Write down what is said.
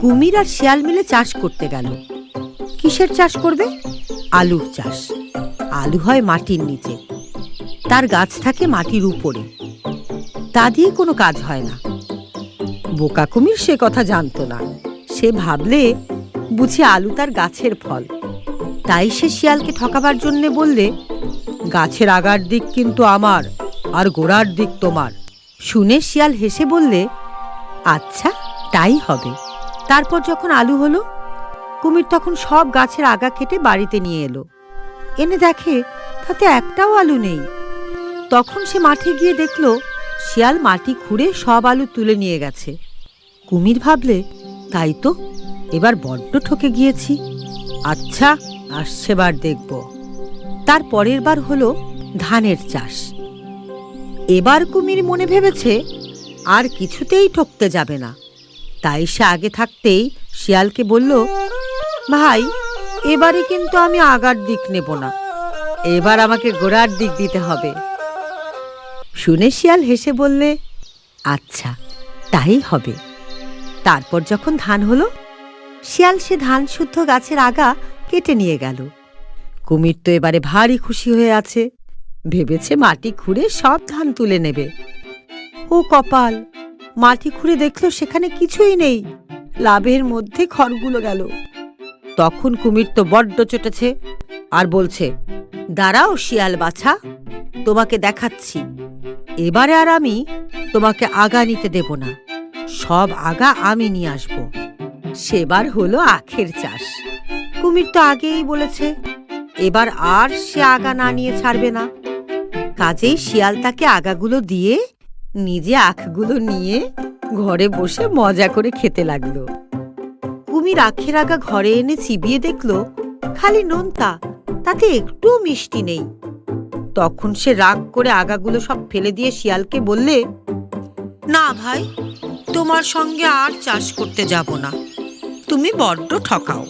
কুমির আর শিয়াল মিলে চাষ করতে গেল। কিসের চাষ করবে? আলুর চাষ। আলু হয় মাটির নিচে। তার গাছ থাকে মাটির উপরে। তা দিয়ে কোনো কাজ হয় না। বোকা কুমির সে কথা জানতো না। সে ভাবলে, বুঝি আলু তার গাছের ফল। তাই সে শিয়ালকে ঠকাবার জন্যে বললে, গাছের আগার দিক কিন্তু আমার, আর গোড়ার দিক তোমার। শুনে শিয়াল হেসে বললে আচ্ছা তাই হবে। তারপর যখন আলু হলো, কুমির তখন সব গাছের আগা কেটে বাড়িতে নিয়ে এলো। এনে দেখে তাতে একটাও আলু নেই। তখন সে মাঠে গিয়ে দেখল, শিয়াল মাটি খুঁড়ে সব আলু তুলে নিয়ে গেছে। কুমির ভাবলে, তাই তো, এবার বড্ড ঠকে গিয়েছি। আচ্ছা আসছে আসছেবার দেখব। তার পরের বার হলো ধানের চাষ। এবার কুমির মনে ভেবেছে আর কিছুতেই ঠকতে যাবে না। তাই সে আগে থাকতেই শিয়ালকে বলল, ভাই, এবারে কিন্তু আমি আগার দিক নেব না। এবার আমাকে গোড়ার দিক দিতে হবে। শুনে শিয়াল হেসে বললে আচ্ছা তাই হবে। তারপর যখন ধান হলো, শিয়াল সে ধান শুদ্ধ গাছের আগা কেটে নিয়ে গেল। কুমির তো এবারে ভারী খুশি হয়ে আছে। ভেবেছে মাটি খুঁড়ে সব ধান তুলে নেবে। ও কপাল। মাটি খুঁড়ে দেখল সেখানে কিছুই নেই। লাভের মধ্যে খড়গুলো গেল। তখন কুমির তো বড্ড চটেছে আর বলছে, দাঁড়াও শিয়াল বাছা, তোমাকে দেখাচ্ছি। এবারে আর আমি তোমাকে আগা নিতে দেব না। সব আগা আমি নিয়ে আসব। সেবার হলো আখের চাষ। কুমির তো আগেই বলেছে, এবার আর সে আগা না নিয়ে ছাড়বে না। কাজেই শিয়াল তাকে আগাগুলো দিয়ে নিজে আখগুলো নিয়ে ঘরে বসে মজা করে খেতে লাগল। কুমির আখের আগা ঘরে এনে চিবিয়ে দেখল, খালি নোনতা, তাতে একটু মিষ্টি নেই। তখন সে রাগ করে আগাগুলো সব ফেলে দিয়ে শিয়ালকে বললে, না ভাই, তোমার সঙ্গে আর চাষ করতে যাব না। তুমি বড্ড ঠকাও।